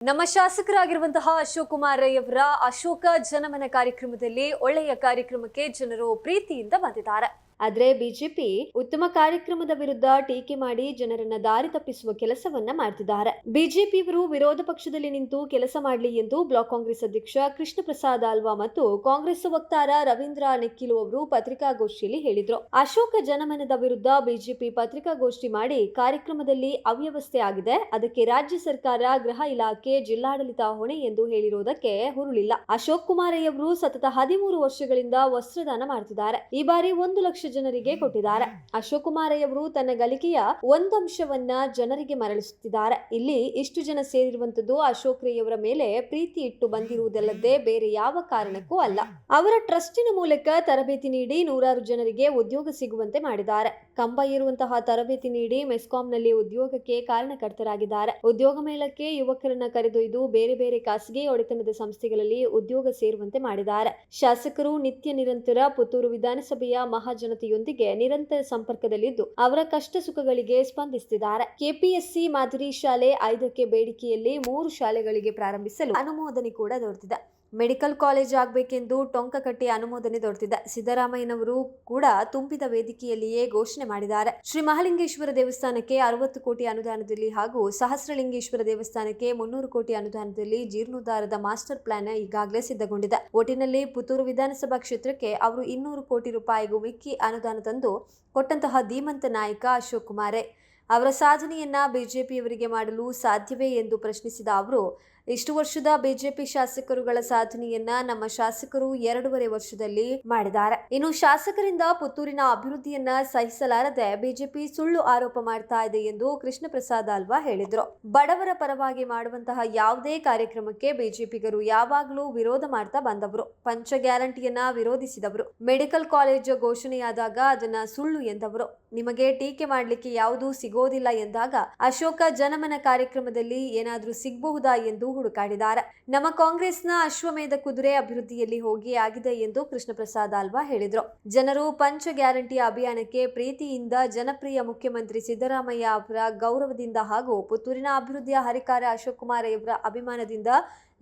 ನಮ್ಮ ಶಾಸಕರಾಗಿರುವಂತಹ ಅಶೋಕ್ ಕುಮಾರ್ ರೈ ಅವರ ಅಶೋಕ ಜನಮನ ಕಾರ್ಯಕ್ರಮದಲ್ಲಿ ಒಳ್ಳೆಯ ಕಾರ್ಯಕ್ರಮಕ್ಕೆ ಜನರು ಪ್ರೀತಿಯಿಂದ ಬಂದಿದ್ದಾರೆ. ಆದ್ರೆ ಬಿಜೆಪಿ ಉತ್ತಮ ಕಾರ್ಯಕ್ರಮದ ವಿರುದ್ಧ ಟೀಕೆ ಮಾಡಿ ಜನರನ್ನ ದಾರಿ ತಪ್ಪಿಸುವ ಕೆಲಸವನ್ನ ಮಾಡ್ತಿದ್ದಾರೆ. ಬಿಜೆಪಿಯವರು ವಿರೋಧ ಪಕ್ಷದಲ್ಲಿ ನಿಂತು ಕೆಲಸ ಮಾಡಲಿ ಎಂದು ಬ್ಲಾಕ್ ಕಾಂಗ್ರೆಸ್ ಅಧ್ಯಕ್ಷ ಕೃಷ್ಣ ಪ್ರಸಾದ್ ಆಲ್ವಾ ಮತ್ತು ಕಾಂಗ್ರೆಸ್ ವಕ್ತಾರ ರವೀಂದ್ರ ನೆಕ್ಕಿಲು ಅವರು ಪತ್ರಿಕಾಗೋಷ್ಠಿಯಲ್ಲಿ ಹೇಳಿದ್ರು. ಅಶೋಕ ಜನಮನದ ವಿರುದ್ಧ ಬಿಜೆಪಿ ಪತ್ರಿಕಾಗೋಷ್ಠಿ ಮಾಡಿ ಕಾರ್ಯಕ್ರಮದಲ್ಲಿ ಅವ್ಯವಸ್ಥೆ ಆಗಿದೆ. ಅದಕ್ಕೆ ರಾಜ್ಯ ಸರ್ಕಾರ, ಗೃಹ ಇಲಾಖೆ, ಜಿಲ್ಲಾಡಳಿತ ಹೊಣೆ ಎಂದು ಹೇಳಿರುವುದಕ್ಕೆ ಹುರುಳಿಲ್ಲ. ಅಶೋಕ್ ಕುಮಾರಯ್ಯವರು ಸತತ ಹದಿಮೂರು ವರ್ಷಗಳಿಂದ ವಸ್ತ್ರದಾನ ಮಾಡ್ತಿದ್ದಾರೆ. ಈ ಬಾರಿ ಒಂದು ಲಕ್ಷ ಜನರಿಗೆ ಕೊಟ್ಟಿದ್ದಾರೆ. ಅಶೋಕ್ ಕುಮಾರಯ್ಯವರು ತನ್ನ ಗಳಿಕೆಯ ಒಂದಂಶವನ್ನ ಜನರಿಗೆ ಮರಳಿಸುತ್ತಿದ್ದಾರೆ. ಇಲ್ಲಿ ಇಷ್ಟು ಜನ ಸೇರಿರುವಂತದ್ದು ಅಶೋಕ್ ರೈಯವರ ಮೇಲೆ ಪ್ರೀತಿ ಇಟ್ಟು ಬಂದಿರುವುದಲ್ಲದೆ ಬೇರೆ ಯಾವ ಕಾರಣಕ್ಕೂ ಅಲ್ಲ. ಅವರ ಟ್ರಸ್ಟಿನ ಮೂಲಕ ತರಬೇತಿ ನೀಡಿ ನೂರಾರು ಜನರಿಗೆ ಉದ್ಯೋಗ ಸಿಗುವಂತೆ ಮಾಡಿದ್ದಾರೆ. ಕಂಬ ಇರುವಂತಹ ತರಬೇತಿ ನೀಡಿ ಮೆಸ್ಕಾಂನಲ್ಲಿ ಉದ್ಯೋಗಕ್ಕೆ ಕಾರಣಕರ್ತರಾಗಿದ್ದಾರೆ. ಉದ್ಯೋಗ ಮೇಳಕ್ಕೆ ಯುವಕರನ್ನ ಕರೆದೊಯ್ದು ಬೇರೆ ಬೇರೆ ಖಾಸಗಿ ಒಡೆತನದ ಸಂಸ್ಥೆಗಳಲ್ಲಿ ಉದ್ಯೋಗ ಸೇರುವಂತೆ ಮಾಡಿದ್ದಾರೆ. ಶಾಸಕರು ನಿತ್ಯ ನಿರಂತರ ಪುತ್ತೂರು ವಿಧಾನಸಭೆಯ ಮಹಾಜನತೆಯೊಂದಿಗೆ ನಿರಂತರ ಸಂಪರ್ಕದಲ್ಲಿದ್ದು, ಅವರ ಕಷ್ಟ ಸುಖಗಳಿಗೆ ಸ್ಪಂದಿಸುತ್ತಿದ್ದಾರೆ. ಕೆಪಿಎಸ್ಸಿ ಮಾದರಿ ಶಾಲೆ ಐದಕ್ಕೆ ಬೇಡಿಕೆಯಲ್ಲಿ ಮೂರು ಶಾಲೆಗಳಿಗೆ ಪ್ರಾರಂಭಿಸಲು ಅನುಮೋದನೆ ಕೂಡ ದೊರೆತಿದೆ. ಮೆಡಿಕಲ್ ಕಾಲೇಜ್ ಆಗಬೇಕೆಂದು ಟೊಂಕ ಕಟ್ಟಿ ಅನುಮೋದನೆ ದೊರೆತಿದ್ದ ಸಿದ್ದರಾಮಯ್ಯನವರು ಕೂಡ ತುಂಬಿದ ವೇದಿಕೆಯಲ್ಲಿಯೇ ಘೋಷಣೆ ಮಾಡಿದ್ದಾರೆ. ಶ್ರೀ ಮಹಾಲಿಂಗೇಶ್ವರ ದೇವಸ್ಥಾನಕ್ಕೆ ಅರವತ್ತು ಕೋಟಿ ಅನುದಾನದಲ್ಲಿ ಹಾಗೂ ಸಹಸ್ರಲಿಂಗೇಶ್ವರ ದೇವಸ್ಥಾನಕ್ಕೆ ಮುನ್ನೂರು ಕೋಟಿ ಅನುದಾನದಲ್ಲಿ ಜೀರ್ಣೋದ್ಧಾರದ ಮಾಸ್ಟರ್ ಪ್ಲಾನ್ ಈಗಾಗಲೇ ಸಿದ್ಧಗೊಂಡಿದೆ. ಒಟ್ಟಿನಲ್ಲಿ ಪುತ್ತೂರು ವಿಧಾನಸಭಾ ಕ್ಷೇತ್ರಕ್ಕೆ ಅವರು ಇನ್ನೂರು ಕೋಟಿ ರೂಪಾಯಿಗೂ ಮಿಕ್ಕಿ ಅನುದಾನ ತಂದು ಕೊಟ್ಟಂತಹ ಧೀಮಂತ ನಾಯಕ ಅಶೋಕ್ ಕುಮಾರೇ. ಅವರ ಸಾಧನೆಯನ್ನ ಬಿಜೆಪಿಯವರಿಗೆ ಮಾಡಲು ಸಾಧ್ಯವೇ ಎಂದು ಪ್ರಶ್ನಿಸಿದ ಅವರು ಇಷ್ಟು ವರ್ಷದ ಬಿಜೆಪಿ ಶಾಸಕರುಗಳ ಸಾಧನೆಯನ್ನ ನಮ್ಮ ಶಾಸಕರು ಎರಡೂವರೆ ವರ್ಷದಲ್ಲಿ ಮಾಡಿದ್ದಾರೆ. ಇನ್ನು ಶಾಸಕರಿಂದ ಪುತ್ತೂರಿನ ಅಭಿವೃದ್ಧಿಯನ್ನ ಸಹಿಸಲಾರದೆ ಬಿಜೆಪಿ ಸುಳ್ಳು ಆರೋಪ ಮಾಡ್ತಾ ಇದೆ ಎಂದು ಕೃಷ್ಣ ಪ್ರಸಾದ್ ಆಲ್ವಾ ಹೇಳಿದ್ರು. ಬಡವರ ಪರವಾಗಿ ಮಾಡುವಂತಹ ಯಾವುದೇ ಕಾರ್ಯಕ್ರಮಕ್ಕೆ ಬಿಜೆಪಿಗರು ಯಾವಾಗಲೂ ವಿರೋಧ ಮಾಡ್ತಾ ಬಂದವರು. ಪಂಚ ಗ್ಯಾರಂಟಿಯನ್ನ ವಿರೋಧಿಸಿದವರು. ಮೆಡಿಕಲ್ ಕಾಲೇಜ್ ಘೋಷಣೆಯಾದಾಗ ಅದನ್ನ ಸುಳ್ಳು ಎಂದವರು. ನಿಮಗೆ ಟೀಕೆ ಮಾಡಲಿಕ್ಕೆ ಯಾವುದೂ ಸಿಗೋದಿಲ್ಲ ಎಂದಾಗ ಅಶೋಕ ಜನಮನ ಕಾರ್ಯಕ್ರಮದಲ್ಲಿ ಏನಾದ್ರೂ ಸಿಗಬಹುದಾ ಎಂದು ಹುಡುಕಾಡಿದ್ದಾರೆ. ನಮ್ಮ ಕಾಂಗ್ರೆಸ್ನ ಅಶ್ವಮೇಧ ಕುದುರೆ ಅಭಿವೃದ್ಧಿಯಲ್ಲಿ ಹೋಗಿ ಆಗಿದೆ ಎಂದು ಕೃಷ್ಣ ಪ್ರಸಾದ್ ಆಲ್ವಾ ಹೇಳಿದರು. ಜನರು ಪಂಚ ಗ್ಯಾರಂಟಿ ಅಭಿಯಾನಕ್ಕೆ ಪ್ರೀತಿಯಿಂದ ಜನಪ್ರಿಯ ಮುಖ್ಯಮಂತ್ರಿ ಸಿದ್ದರಾಮಯ್ಯ ಅವರ ಗೌರವದಿಂದ ಹಾಗೂ ಪುತ್ತೂರಿನ ಅಭಿವೃದ್ಧಿಯ ಹರಿಕಾರ ಅಶೋಕ್ ಕುಮಾರ್ ಇವರ ಅಭಿಮಾನದಿಂದ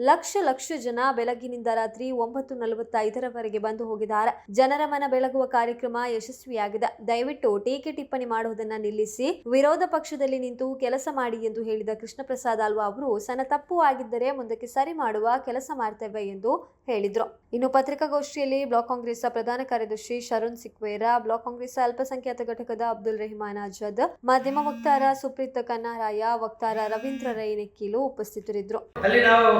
ಲಕ್ಷ ಲಕ್ಷ ಜನ ಬೆಳಗಿನಿಂದ ರಾತ್ರಿ ಒಂಬತ್ತು ನಲವತ್ತೈದರವರೆಗೆ ಬಂದು ಹೋಗಿದ್ದಾರೆ. ಜನರ ಮನ ಬೆಳಗುವ ಕಾರ್ಯಕ್ರಮ ಯಶಸ್ವಿಯಾಗಿದೆ. ದಯವಿಟ್ಟು ಟೀಕೆ ಟಿಪ್ಪಣಿ ಮಾಡುವುದನ್ನ ನಿಲ್ಲಿಸಿ, ವಿರೋಧ ಪಕ್ಷದಲ್ಲಿ ನಿಂತು ಕೆಲಸ ಮಾಡಿ ಎಂದು ಹೇಳಿದ ಕೃಷ್ಣ ಪ್ರಸಾದ್ ಆಲ್ವಾ ಅವರು ಸಣ್ಣ ತಪ್ಪು ಆಗಿದ್ದರೆ ಮುಂದಕ್ಕೆ ಸರಿ ಮಾಡುವ ಕೆಲಸ ಮಾಡ್ತೇವೆ ಎಂದು ಹೇಳಿದ್ರು. ಇನ್ನು ಪತ್ರಿಕಾಗೋಷ್ಠಿಯಲ್ಲಿ ಬ್ಲಾಕ್ ಕಾಂಗ್ರೆಸ್ ಪ್ರಧಾನ ಕಾರ್ಯದರ್ಶಿ ಶರಣ್ ಸಿಕ್ವೇರ, ಬ್ಲಾಕ್ ಕಾಂಗ್ರೆಸ್ ಅಲ್ಪಸಂಖ್ಯಾತ ಘಟಕದ ಅಬ್ದುಲ್ ರೆಹಮಾನ್ ಆಜಾದ್, ಮಾಧ್ಯಮ ವಕ್ತಾರ ಸುಪ್ರೀತ್ ಕನ್ನಾರಾಯ, ವಕ್ತಾರ ರವೀಂದ್ರ ರೈನೆಕ್ಕಿಲು ಉಪಸ್ಥಿತರಿದ್ದರು. ಅಲ್ಲಿ ನಾವು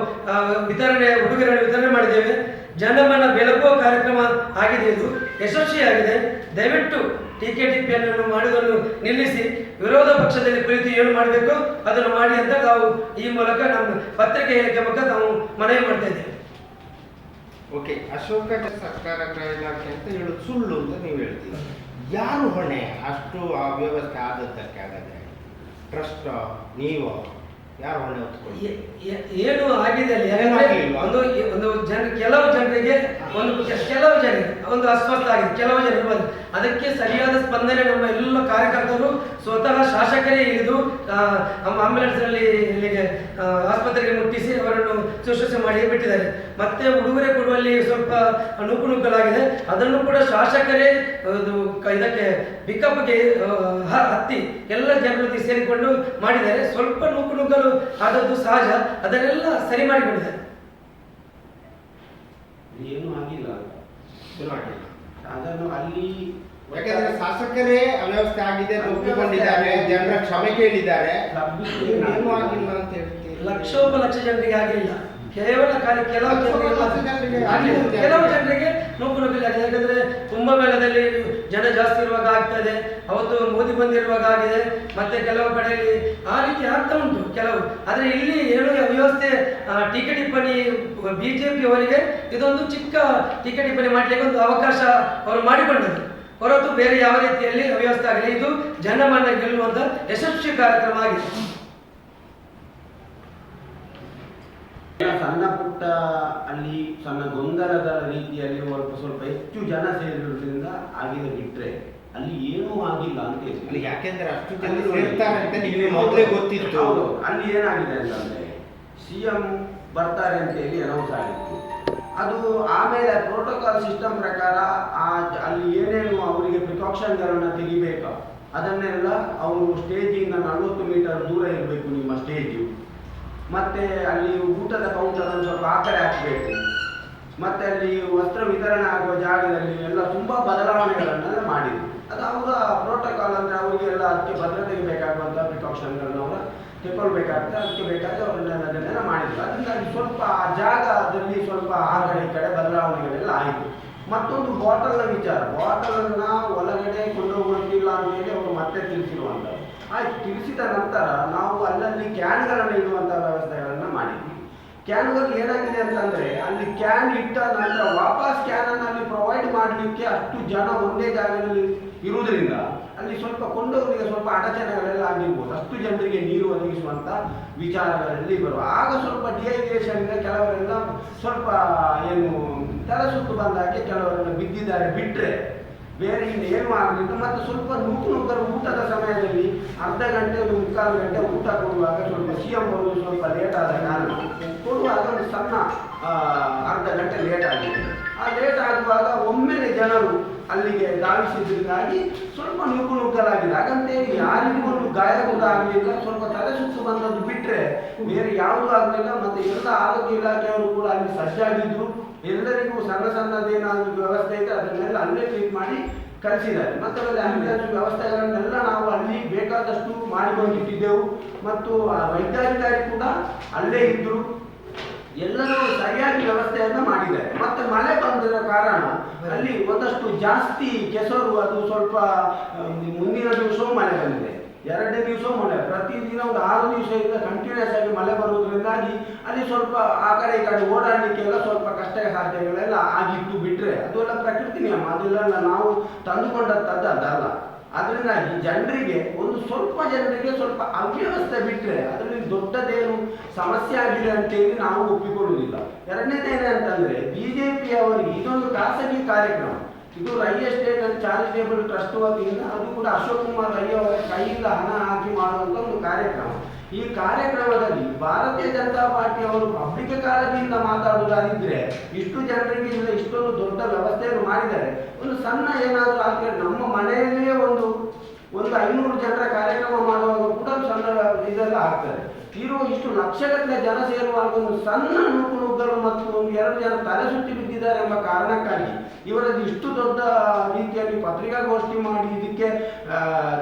ವಿತರಣೆ ಉಡುಗೊರೆಗಳನ್ನು ವಿತರಣೆ ಮಾಡಿದ್ದೇವೆ. ಜನಮನ ಬೆಳಗುವ ಕಾರ್ಯಕ್ರಮ ಆಗಿದೆ ಇದು. ಯಶಸ್ವಿಯಾಗಿದೆ ದಯವಿಟ್ಟು ಟೀಕೆ ಟಿಪ್ಪಣಿಯನ್ನು ಮಾಡುವುದನ್ನು ನಿಲ್ಲಿಸಿ. ವಿರೋಧ ಪಕ್ಷದಲ್ಲಿ ಕುಳಿತು ಏನು ಮಾಡಬೇಕು? ಅದನ್ನು ಮಾಡಿ ಅಂತ ನಾವು ಈ ಮೂಲಕ ನಮ್ಮ ಪತ್ರಿಕೆ ಹೇಳಿಕೆ ಮೂಲಕ ನಾವು ಮನವಿ ಮಾಡ್ತಾ ಇದ್ದೇವೆ. ಓಕೆ, ಅಶೋಕ ಸರ್ಕಾರ ಗೃಹ ಇಲಾಖೆ ಅಂತ ಹೇಳೋದು ಸುಳ್ಳು ಅಂತ ನೀವು ಹೇಳ್ತೀವಿ ಯಾರು ಹೊಣೆ? ಅಷ್ಟು ಆ ವ್ಯವಸ್ಥೆ ಆದದ್ದಕ್ಕೆ ಆಗದೆ. ಟ್ರಸ್ಟ್ ನೀವು ಯಾರು ಹೊಣೆ ಹೊತ್ಕೊಳ್ಳಿ ಏನು ಆಗಿದೆ ಅಲ್ಲಿ ಒಂದು ಒಂದು ಜನ ಒಂದು ಕೆಲವು ಜನ ಒಂದು ಅಸ್ವಸ್ಥ ಆಗಿದೆ, ಕೆಲವು ಜನರು ಬಂದು. ಅದಕ್ಕೆ ಸರಿಯಾದ ಸ್ಪಂದನೆ ನಮ್ಮ ಎಲ್ಲ ಕಾರ್ಯಕರ್ತರು, ಸ್ವತಃ ಶಾಸಕರೇ ಇಳಿದು ಆಂಬ್ಯುಲೆನ್ಸ್ ಅಲ್ಲಿ ಇಲ್ಲಿಗೆ ಆಸ್ಪತ್ರೆಗೆ ಮುಟ್ಟಿಸಿ ಅವರನ್ನು ಶುಶ್ರೂಷೆ ಮಾಡಿ ಬಿಟ್ಟಿದ್ದಾರೆ. ಮತ್ತೆ ಉಡುಗೊರೆ ಕೊಡುವಲ್ಲಿ ಸ್ವಲ್ಪ ನೂಕು ನುಗ್ಗಲಾಗಿದೆ ಅದನ್ನು ಕೂಡ ಶಾಸಕರೇ ಇದಕ್ಕೆ ಪಿಕಪ್ಗೆ ಹತ್ತಿ ಎಲ್ಲ ಜನರೊಂದಿಗೆ ಸೇರಿಕೊಂಡು ಮಾಡಿದ್ದಾರೆ. ಸ್ವಲ್ಪ ನೂಕು ನುಗ್ಗಲು ಆದದ್ದು ಸಹಜ. ಅದನ್ನೆಲ್ಲ ಸರಿ ಮಾಡಿಕೊಂಡಿದ್ದಾರೆ. ಏನೂ ಆಗಿಲ್ಲ. ಏನು ಆಗಿಲ್ಲ. ಅದನ್ನು ಅಲ್ಲಿ ಯಾಕಂದ್ರೆ ಶಾಸಕರೇ ಅವ್ಯವಸ್ಥೆ ಆಗಿದೆ ಅಂತ ಒಪ್ಪಿಕೊಂಡಿದ್ದಾರೆ ಜನರ ಕ್ಷಮೆ ಕೇಳಿದ್ದಾರೆ. ಏನು ಆಗಿಲ್ಲ ಅಂತ ಹೇಳ್ತೀರಿ. ಲಕ್ಷೋಪಲಕ್ಷ ಜನರಿಗೆ ಆಗಿಲ್ಲ. ಕೇವಲ ಖಾಲಿ ಕೆಲವು ಜನರಿಗೆ. ಕೆಲವು ಜನರಿಗೆ. ನೂಕು ನೋಪಿಲ್ಲ ಆಗಿದೆ ಯಾಕಂದ್ರೆ ಕುಂಭಮೇಳದಲ್ಲಿ ಜನ ಜಾಸ್ತಿ ಇರುವಾಗ ಆಗ್ತದೆ. ಅವತ್ತು ಮೋದಿ ಬಂದಿರುವಾಗ ಆಗಿದೆ. ಮತ್ತೆ ಕೆಲವು ಕಡೆಯಲ್ಲಿ ಆ ರೀತಿ ಆಗ್ತಾ ಉಂಟು ಕೆಲವು. ಆದ್ರೆ ಇಲ್ಲಿ ಏನು ವ್ಯವಸ್ಥೆ ಟೀಕೆ ಟಿಪ್ಪಣಿ ಬಿಜೆಪಿ ಅವರಿಗೆ ಇದೊಂದು ಚಿಕ್ಕ ಟೀಕೆ ಟಿಪ್ಪಣಿ ಮಾಡ್ಲಿಕ್ಕೆ ಒಂದು ಅವಕಾಶ ಅವರು ಮಾಡಿಕೊಂಡರು. ಹೊರತು ಬೇರೆ ಯಾವ ರೀತಿಯಲ್ಲಿ ಅವ್ಯವಸ್ಥೆ ಆಗಲಿ ಇದು ಜನಮನ್ನ ಗೆಲ್ಲುವಂತ ಯಶಸ್ವಿ ಕಾರ್ಯಕ್ರಮ ಆಗಿದೆ. ಸಣ್ಣ ಪುಟ್ಟ ಅಲ್ಲಿ ಸಣ್ಣ ಗೊಂದಲದ ರೀತಿಯಲ್ಲಿ ಸ್ವಲ್ಪ ಸ್ವಲ್ಪ ಹೆಚ್ಚು ಜನ ಸೇರಿರೋದ್ರಿಂದ ಆಗಿದೆ ಬಿಟ್ರೆ ಅಲ್ಲಿ ಏನೂ ಆಗಿಲ್ಲ ಅಂತ ಹೇಳಿ. ಅಲ್ಲಿ ಯಾಕೆಂದ್ರೆ ಅಷ್ಟು ಜನ ಅಲ್ಲಿ ಸೇರ್ತಾರೆ ಅಂತ ನಿಮಗೆ ಮೊದಲೇ ಗೊತ್ತಿತ್ತು. ಅಲ್ಲಿ ಏನಾಗಿದೆ ಅಂತಂದ್ರೆ ಸಿ ಎಂ ಬರ್ತಾರೆ ಅಂತ ಹೇಳಿ ಅನೌನ್ಸ್ ಆಗಿತ್ತು ಅದು ಆಮೇಲೆ ಪ್ರೋಟೋಕಾಲ್ ಸಿಸ್ಟಮ್ ಪ್ರಕಾರ ಆ ಅಲ್ಲಿ ಏನೇನು ಅವರಿಗೆ ಪ್ರಿಕಾಕ್ಷನ್ಗಳನ್ನು ತೆಗಿಬೇಕು ಅದನ್ನೆಲ್ಲ ಅವರು ಸ್ಟೇಜಿಂದ ನಲವತ್ತು ಮೀಟರ್ ದೂರ ಇರಬೇಕು ನಿಮ್ಮ ಸ್ಟೇಜು ಮತ್ತೆ ಅಲ್ಲಿ ಊಟದ ಕೌಂಟರ್ ಅನ್ನು ಸ್ವಲ್ಪ ಆ ಕಡೆ ಹಾಕಬೇಕು. ಮತ್ತೆ ಅಲ್ಲಿ ವಸ್ತ್ರ ವಿತರಣೆ ಆಗುವ ಜಾಗದಲ್ಲಿ ಎಲ್ಲ ತುಂಬ ಬದಲಾವಣೆಗಳನ್ನೆಲ್ಲ ಮಾಡಿದ್ರು. ಅದು ಅವರ ಪ್ರೋಟೋಕಾಲ್ ಅಂದರೆ ಅವರಿಗೆ ಎಲ್ಲ ಅದಕ್ಕೆ ಭದ್ರತೆಗೆ ಬೇಕಾಗುವಂಥ ಪ್ರಿಕಾಷನ್ಗಳನ್ನ ಅವರು ತಗೊಳ್ಬೇಕಾಗ್ತದೆ ಅದಕ್ಕೆ ಬೇಕಾದ್ರೆ ಅವರನ್ನೆಲ್ಲ ಅದನ್ನೆಲ್ಲ ಮಾಡಿದ್ರು. ಅದರಿಂದ ಸ್ವಲ್ಪ ಆ ಜಾಗದಲ್ಲಿ ಸ್ವಲ್ಪ ಆ ಕಡೆ ಈ ಕಡೆ ಬದಲಾವಣೆಗಳೆಲ್ಲ ಆಯಿತು. ಮತ್ತೊಂದು ಬಾಟಲ್ನ ವಿಚಾರ. ಬಾಟಲನ್ನು ಒಳಗಡೆ ಕೊಂಡೋಗಿಲ್ಲ ಅಂತ ಹೇಳಿ ಅವರು ಮತ್ತೆ ತಿಳಿಸಿರುವಂಥದ್ದು ಆಯ್ತು ತಿಳಿಸಿದ ನಂತರ ನಾವು ಅಲ್ಲಲ್ಲಿ ಕ್ಯಾನ್ಗಳನ್ನು ಇಡುವಂಥ ವ್ಯವಸ್ಥೆಗಳನ್ನ ಮಾಡಿದ್ವಿ. ಕ್ಯಾನ್ಗಳು ಏನಾಗಿದೆ ಅಂತಂದ್ರೆ ಅಲ್ಲಿ ಕ್ಯಾನ್ ಇಟ್ಟ ನಂತರ ವಾಪಸ್ ಕ್ಯಾನ್ ಅನ್ನು ಅಲ್ಲಿ ಪ್ರೊವೈಡ್ ಮಾಡಲಿಕ್ಕೆ ಅಷ್ಟು ಜನ ಒಂದೇ ಜಾಗದಲ್ಲಿ ಇರುವುದರಿಂದ ಅಲ್ಲಿ ಸ್ವಲ್ಪ ಕೊಂಡವರಿಗೆ ಸ್ವಲ್ಪ ಅಡಚಣೆಗಳೆಲ್ಲ ಆಗಿರ್ಬೋದು. ಅಷ್ಟು ಜನರಿಗೆ ನೀರು ಒದಗಿಸುವಂತ ವಿಚಾರಗಳಲ್ಲಿ ಬರುವ. ಆಗ ಸ್ವಲ್ಪ ಡಿಹೈಡ್ರೇಷನ್ ಕೆಲವರೆಲ್ಲ ಸ್ವಲ್ಪ ಏನು ತಲೆಸುತ್ತು ಬಂದಾಗೆ ಕೆಲವರೆಲ್ಲ ಬಿದ್ದಿದ್ದಾರೆ. ಬಿಟ್ರೆ ಬೇರೆ ಇಲ್ಲಿ ಏನು ಆಗಲಿಲ್ಲ ಮತ್ತು ಸ್ವಲ್ಪ ನೂಕು ಊಟದ ಸಮಯದಲ್ಲಿ ಅರ್ಧ ಗಂಟೆ ಒಂದು ಮುಕ್ಕಾಲು ಗಂಟೆ ಊಟ ಕೊಡುವಾಗ ಸ್ವಲ್ಪ ಸಿ ಎಂ ಬರುವುದು ಸ್ವಲ್ಪ ಲೇಟ್ ಆದ ಕಾರಣ ಕೊಡುವಾಗ ಒಂದು ಸಣ್ಣ ಅರ್ಧ ಗಂಟೆ ಲೇಟ್ ಆಗಿದೆ. ಆ ಲೇಟ್ ಆಗುವಾಗ ಒಮ್ಮೆಲೆ ಜನರು ಅಲ್ಲಿಗೆ ಧಾವಿಸಿದ್ರಿಂದಾಗಿ ಸ್ವಲ್ಪ ನೂಕು ಹಾಗಂತೇಳಿ ಯಾರಿಗೂ ಒಂದು ಗಾಯ ಆಗಲಿಲ್ಲ, ಸ್ವಲ್ಪ ತಲೆ ಸುತ್ತು ಬಂದದ್ದು ಬಿಟ್ಟರೆ ಬೇರೆ ಯಾವುದೂ ಆಗಲಿಲ್ಲ, ಮತ್ತು ಎಲ್ಲ ಆರೋಗ್ಯ ಇಲಾಖೆಯವರು ಕೂಡ ಅಲ್ಲಿ ಸಜ್ಜಾಗಿದ್ರು. ಎಲ್ಲರಿಗೂ ಸಣ್ಣ ಸಣ್ಣದೇನಾದ್ರು ವ್ಯವಸ್ಥೆ ಇದೆ ಅದನ್ನೆಲ್ಲ ಅಲ್ಲೇ ಟ್ರೀಟ್ ಮಾಡಿ ಕಳಿಸಿದ್ದಾರೆ. ಮತ್ತು ಅದರಲ್ಲಿ ಆಂಬ್ಯುಲೆನ್ಸ್ ವ್ಯವಸ್ಥೆಗಳನ್ನೆಲ್ಲ ನಾವು ಅಲ್ಲಿ ಬೇಕಾದಷ್ಟು ಮಾಡಿಕೊಂಡಿಟ್ಟಿದ್ದೆವು ಮತ್ತು ಆ ವೈದ್ಯಾಧಿಕಾರಿ ಕೂಡ ಅಲ್ಲೇ ಇದ್ದರು ಎಲ್ಲರೂ ಸರಿಯಾಗಿ ವ್ಯವಸ್ಥೆಯನ್ನು ಮಾಡಿದ್ದಾರೆ. ಮತ್ತೆ ಮಳೆ ಬಂದದ ಕಾರಣ ಅಲ್ಲಿ ಒಂದಷ್ಟು ಜಾಸ್ತಿ ಕೆಸರು ಅದು ಸ್ವಲ್ಪ ಮುಂದಿನ ದಿವಸವೂ ಮಳೆ ಬಂದಿದೆ. ಎರಡನೇ ದಿವಸ ಮಳೆ. ಪ್ರತಿದಿನ ಒಂದು ಆರು ದಿವಸದಿಂದ ಕಂಟಿನ್ಯೂಸ್ ಆಗಿ ಮಳೆ ಬರುವುದರಿಂದಾಗಿ ಅಲ್ಲಿ ಸ್ವಲ್ಪ ಆ ಕಡೆ ಈ ಕಡೆ ಓಡಾಡಲಿಕ್ಕೆಲ್ಲ ಸ್ವಲ್ಪ ಕಷ್ಟ ಸಾಧ್ಯಗಳೆಲ್ಲ ಆಗಿತ್ತು ಬಿಟ್ರೆ. ಅದು ಎಲ್ಲ ಪ್ರಕೃತಿ ನಿಯಮ. ಅದೆಲ್ಲ ನಾವು ತಂದುಕೊಂಡಂಥದ್ದಲ್ಲ ಅದಲ್ಲ. ಅದರಿಂದಾಗಿ ಜನರಿಗೆ ಒಂದು ಸ್ವಲ್ಪ ಜನರಿಗೆ ಸ್ವಲ್ಪ ಅವ್ಯವಸ್ಥೆ ಬಿಟ್ಟರೆ ಅದರಲ್ಲಿ ದೊಡ್ಡದೇನು ಸಮಸ್ಯೆ ಆಗಿದೆ ಅಂತೇಳಿ ನಾವು ಒಪ್ಪಿಕೊಳ್ಳುವುದಿಲ್ಲ. ಎರಡನೇದೇನೆ ಅಂತಂದ್ರೆ ಬಿಜೆಪಿ ಅವರಿಗೆ ಇದೊಂದು ಖಾಸಗಿ ಕಾರ್ಯಕ್ರಮ. ಇದು Rai estate and charitable trust ವತಿಯಿಂದ, ಅದು ಕೂಡ ಅಶೋಕ್ ಕುಮಾರ್ ರೈ ಅವರ ಕೈಯಿಂದ ಹಣ ಹಾಕಿ ಮಾಡುವಂತ ಒಂದು ಕಾರ್ಯಕ್ರಮ. ಈ ಕಾರ್ಯಕ್ರಮದಲ್ಲಿ ಭಾರತೀಯ ಜನತಾ ಪಾರ್ಟಿ ಅವರು ಪಬ್ಲಿಕ್ ಕಾಳಜಿಯಿಂದ ಮಾತಾಡುವುದಾಗಿದ್ರೆ ಇಷ್ಟು ಜನರಿಗೆ ಇಲ್ಲ ಇಷ್ಟೊಂದು ದೊಡ್ಡ ವ್ಯವಸ್ಥೆಯನ್ನು ಮಾಡಿದ್ದಾರೆ. ಒಂದು ಸಣ್ಣ ಏನಾದರೂ ಆಗ್ತದೆ, ನಮ್ಮ ಮನೆಯಲ್ಲಿಯೇ ಒಂದು ಒಂದು ಐನೂರು ಜನರ ಕಾರ್ಯಕ್ರಮ ಮಾಡುವಾಗ ಕೂಡ ಸಣ್ಣ ಇದೆಲ್ಲ ಆಗ್ತದೆ. ಇರುವ ಇಷ್ಟು ಲಕ್ಷಗಟ್ಟಲೆ ಜನ ಸೇರುವಾಗ ಒಂದು ಸಣ್ಣ ನೂಕು ನುಗ್ಗಲು ಮತ್ತು ಒಂದು ಎರಡು ಜನ ತಲೆ ಸುತ್ತಿ ಬಿದ್ದಿದ್ದಾರೆ ಎಂಬ ಕಾರಣಕ್ಕಾಗಿ ಇವರಲ್ಲಿ ಇಷ್ಟು ದೊಡ್ಡ ರೀತಿಯಲ್ಲಿ ಪತ್ರಿಕಾಗೋಷ್ಠಿ ಮಾಡಿ ಇದಕ್ಕೆ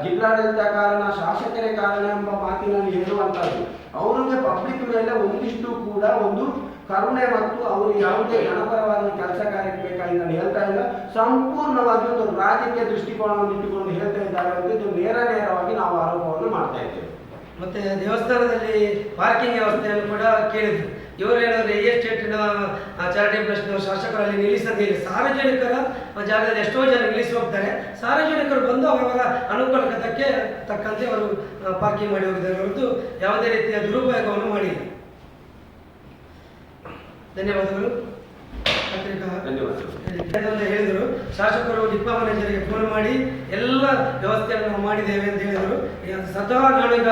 ಜಿಲ್ಲಾಡಳಿತ ಕಾರಣ, ಶಾಸಕರೇ ಕಾರಣ ಎಂಬ ಮಾತಿನಲ್ಲಿ ಹೇಳುವಂಥದ್ದು. ಅವರಿಗೆ ಪಬ್ಲಿಕ್ ಮೇಲೆ ಒಂದಿಷ್ಟು ಕೂಡ ಒಂದು ಕರುಣೆ ಮತ್ತು ಅವರು ಯಾವುದೇ ಜನಪರವಾದ ಕೆಲಸ ಕಾರ್ಯಕ್ಕೆ ಬೇಕಾಗಿ ನಾನು ಹೇಳ್ತಾ ಇಲ್ಲ. ಸಂಪೂರ್ಣವಾಗಿ ಒಂದು ರಾಜಕೀಯ ದೃಷ್ಟಿಕೋನವನ್ನು ಇಟ್ಟುಕೊಂಡು ಹೇಳ್ತಾ ಇದ್ದಾರೆ ಅಂತ ನೇರ ನೇರವಾಗಿ ನಾವು ಆರೋಪವನ್ನು ಮಾಡ್ತಾ ಇದ್ದೇವೆ. ಮತ್ತೆ ದೇವಸ್ಥಾನದಲ್ಲಿ ಪಾರ್ಕಿಂಗ್ ವ್ಯವಸ್ಥೆಯನ್ನು ಕೂಡ ಕೇಳಿದ್ರು ಇವರು ಎ ಈ ಎಸ್ಟೇಟಿನ ಚಾರಿಟಿ ಟ್ರಸ್ಟ್ನ ಶಾಸಕರಲ್ಲಿ ನಿಲ್ಲಿಸದೇ ಇಲ್ಲ. ಸಾರ್ವಜನಿಕರ ಜಾಗದಲ್ಲಿ ಎಷ್ಟೋ ಜನ ನಿಲ್ಲಿಸಿ ಹೋಗ್ತಾರೆ. ಸಾರ್ವಜನಿಕರು ಬಂದು ಅವರ ಅನುಕೂಲಕ್ಕೆ ತಕ್ಕಂತೆ ಅವರು ಪಾರ್ಕಿಂಗ್ ಮಾಡಿ ಹೋಗಿದ್ದಾರೆ. ಹೊರತು ಯಾವುದೇ ರೀತಿಯ ದುರುಪಯೋಗವನ್ನು ಮಾಡಿಲ್ಲ. ಧನ್ಯವಾದಗಳು. ಅಂತ ಹೇಳಿದರು. ಶಾಸಕರು ಡಿಪಾ ಮ್ಯಾನೇಜರ್ಗೆ ಫೋನ್ ಮಾಡಿ ಎಲ್ಲ ವ್ಯವಸ್ಥೆಯನ್ನು ನಾವು ಮಾಡಿದ್ದೇವೆ ಅಂತ ಹೇಳಿದರು. ಈಗ ಸ್ವತಃ ನಾನು ಈಗ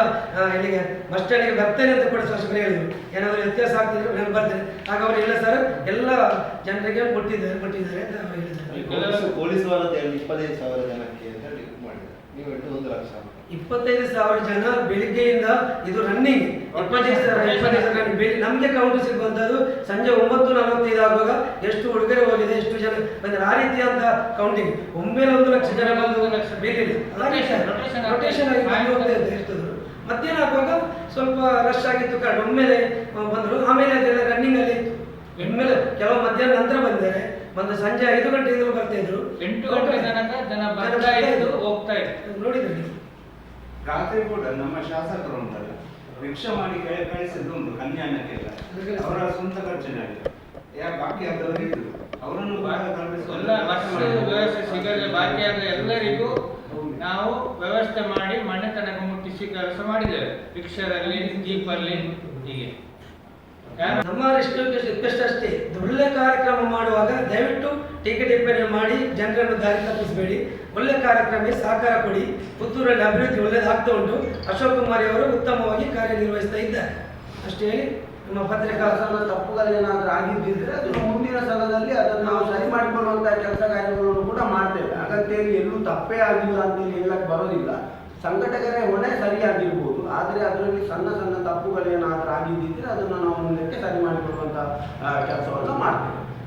ಇಲ್ಲಿಗೆ ಬಸ್ ಸ್ಟ್ಯಾಂಡಿಗೆ ಬರ್ತೇನೆ ಅಂತ ಕೂಡ ಶಾಸಕರು ಹೇಳಿದರು. ಏನಾದರೂ ವ್ಯತ್ಯಾಸ ಆಗ್ತಿದ್ರು ನಾನು ಬರ್ತೇನೆ. ಆಗ ಅವರು ಇಲ್ಲ ಸರ್ ಎಲ್ಲ ಜನರಿಗೆ ಕೊಟ್ಟಿದ್ದಾರೆ ಕೊಟ್ಟಿದ್ದಾರೆ ಅಂತ ಅವರು ಹೇಳಿದ್ದಾರೆ ಪೊಲೀಸ್ ಇಪ್ಪತ್ತೈದು ಸಾವಿರ ಜನಕ್ಕೆ ಅಂತ ಹೇಳಿ ಮಾಡಿದ್ದಾರೆ. ನೀವು ಹೇಳಿದ್ದು ಒಂದು ಲಕ್ಷ. ಇಪ್ಪತ್ತೈದು ಸಾವಿರ ಜನ ಬೆಳಿಗ್ಗೆಯಿಂದ ಇದು ರನ್ನಿಂಗ್ ಇಪ್ಪತ್ತೈದು ಸಾವಿರ ಇಪ್ಪತ್ತೈದು ಸಾವಿರ. ನಮಗೆ ಕೌಂಟ್ ಸಿಗುವಂಥದ್ದು ಸಂಜೆ ಒಂಬತ್ತು ಆಗುವಾಗ ಎಷ್ಟು ಉಡುಗೊರೆ ಹೋಗಿದೆ ಎಷ್ಟು ಜನ ಬಂದ್ರೆ ಆ ರೀತಿಯಾದ ಕೌಂಟಿಂಗ್ ಒಮ್ಮೆಲೆ ಒಂದು ಲಕ್ಷ ಜನ ಬಂದು ಒಂದು ಲಕ್ಷ ಬೇಕಿಲ್ಲ ರೊಟೇಷನ್ ಆಗಿ ಎಷ್ಟಿದ್ರು ಮಧ್ಯಾಹ್ನ ಆಗುವಾಗ ಸ್ವಲ್ಪ ರಶ್ ಆಗಿತ್ತು ಕಾರ್ಡ್ ಒಮ್ಮೆಲೆ ಬಂದರು ಬಂದ್ರು. ಆಮೇಲೆ ಅದೆಲ್ಲ ರನ್ನಿಂಗ್ ಅಲ್ಲಿ ಇತ್ತು. ಒಮ್ಮೆಲೆ ಕೆಲವು ಮಧ್ಯಾಹ್ನ ನಂತರ ಬಂದಿದ್ದಾರೆ ಒಂದು ಸಂಜೆ ಐದು ಗಂಟೆಯಿಂದ ಬರ್ತಾ ಇದ್ರು. ಎಂಟು ಗಂಟೆ ತನಕ ಜನ ಬರ್ತಾ ಇದ್ದು ಹೋಗ್ತಾ ಇತ್ತು ನೋಡಿದ್ರಿ? ರಾತ್ರಿ ಕೂಡ ನಮ್ಮ ಶಾಸಕರು ಉಂಟಲ್ಲ. ರಿಕ್ಷಾ ಮಾಡಿ ಕೈ ಕಳಿಸಿದ್ದು ಉಂಟು. ಕನ್ಯಾನಕ್ಕೆಲ್ಲ ಅವರ ಸ್ವಂತ ಖರ್ಚಿನಲ್ಲಿ ಬಾಕಿ ಆದವರು ಇದ್ರು ಅವರನ್ನು ಎಲ್ಲ ವ್ಯವಸ್ಥೆ ಸಿಗದೆ ಆದ ಎಲ್ಲರಿಗೂ ನಾವು ವ್ಯವಸ್ಥೆ ಮಾಡಿ ಮನೆ ತನಕ ಮುಟ್ಟಿಸಿ ಕೆಲಸ ಮಾಡಿದ್ದೇವೆ. ರಿಕ್ಷಾದಲ್ಲಿ ಜೀಪಲ್ಲಿ ಹೀಗೆ. ನಮ್ಮ ರಿಕ್ವೆಸ್ಟ್ ರಿಕ್ವೆಸ್ಟ್ ಅಷ್ಟೇ. ಒಳ್ಳೆ ಕಾರ್ಯಕ್ರಮ ಮಾಡುವಾಗ ದಯವಿಟ್ಟು ಟಿಕೆಟ್ ಟಿಪ್ಪಣಿ ಮಾಡಿ ಜನರನ್ನು ದಾರಿ ತಪ್ಪಿಸಬೇಡಿ. ಒಳ್ಳೆ ಕಾರ್ಯಕ್ರಮಕ್ಕೆ ಸಹಕಾರ ಕೊಡಿ. ಪುತ್ತೂರಲ್ಲಿ ಅಭಿವೃದ್ಧಿ ಒಳ್ಳೆಯದಾಗ್ತಾ ಉಂಟು. ಅಶೋಕ್ ಕುಮಾರಿ ಅವರು ಉತ್ತಮವಾಗಿ ಕಾರ್ಯನಿರ್ವಹಿಸ್ತಾ ಇದ್ದಾರೆ. ಅಷ್ಟೇ ಹೇಳಿ, ನಮ್ಮ ಪತ್ರಿಕಾ ತಪ್ಪುಗಳು ತಪ್ಪುಗಳೇನಾದ್ರೂ ಆಗಿದ್ದಿದ್ರೆ ಅದನ್ನು ಮುಂದಿನ ಸಲದಲ್ಲಿ ಅದನ್ನು ನಾವು ಸರಿ ಮಾಡಿಕೊಳ್ಳುವಂಥ ಕೆಲಸ ಕಾರ್ಯಗಳನ್ನು ಕೂಡ ಮಾಡ್ತೇವೆ. ಹಾಗಂತೇಳಿ ಎಲ್ಲೂ ತಪ್ಪೇ ಆಗಿಲ್ಲ ಅಂತೇಳಿ ಹೇಳಕ್ಕೆ ಬರೋದಿಲ್ಲ. ಸಂಘಟಕರೇ ಹೊಣೆ ಸರಿಯಾಗಿರ್ಬೋದು, ಆದರೆ ಅದರಲ್ಲಿ ಸಣ್ಣ ಸಣ್ಣ ತಪ್ಪುಗಳೇನಾದರೂ ಆಗಿದ್ದಿದ್ರೆ ಅದನ್ನು ನಾವು ಮುಂದಕ್ಕೆ ಸರಿ ಮಾಡಿಕೊಳ್ಳುವಂಥ ಕೆಲಸವನ್ನು ಮಾಡ್ತೇವೆ.